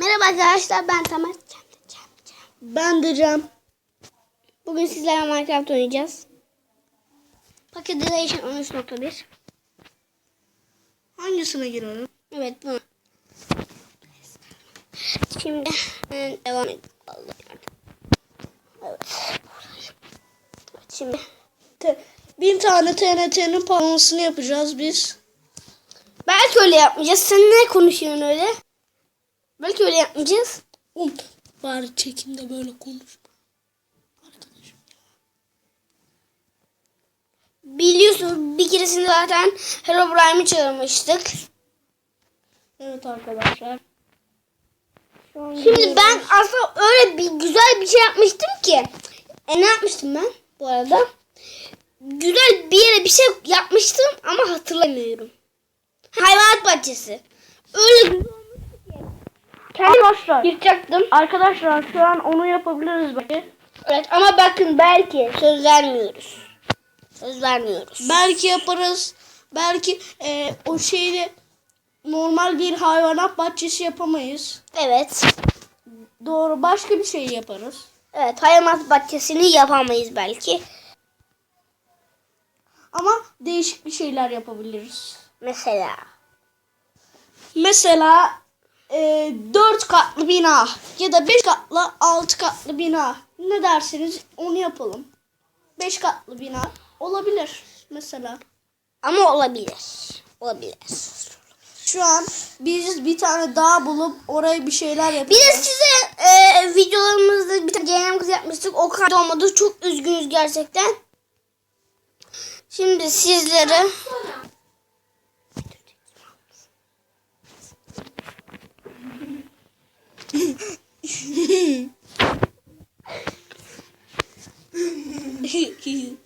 Merhaba arkadaşlar ben Tamer. Cem, Cem, Cem. Ben de Cem. Bugün sizlerle Minecraft oynayacağız. Paket Edition 13.1 Hangisine girelim? Evet bunu. Şimdi devam edelim. Evet. Şimdi Te- bin tane TNT'nin panomasını yapacağız biz. belki öyle yapmayacağız. Sen ne konuşuyorsun öyle? Belki öyle yapmayacağız. Um, bari çekimde böyle konuşma. Arkadaşım. Biliyorsun bir keresinde zaten Herobrine'i çağırmıştık. Evet arkadaşlar. Şimdi ben aslında öyle bir güzel bir şey yapmıştım ki. E ne yapmıştım ben bu arada? Güzel bir yere bir şey yapmıştım ama hatırlamıyorum. Hayvanat bahçesi. Öyle güzel. Arkadaşlar. Yırtacaktım. Arkadaşlar şu an onu yapabiliriz belki. Evet ama bakın belki söz vermiyoruz. Söz vermiyoruz. Belki yaparız. Belki e, o şeyde normal bir hayvanat bahçesi yapamayız. Evet. Doğru başka bir şey yaparız. Evet hayvanat bahçesini yapamayız belki. Ama değişik bir şeyler yapabiliriz. Mesela. Mesela e, 4 katlı bina ya da 5 katlı 6 katlı bina. Ne derseniz onu yapalım. 5 katlı bina olabilir mesela. Ama olabilir. Olabilir. Şu an biz bir tane dağ bulup oraya bir şeyler Bir yapacağız. de size e, videolarımızda bir tane cehennem kız yapmıştık. O kaydı olmadı. Çok üzgünüz gerçekten. Şimdi sizlere he he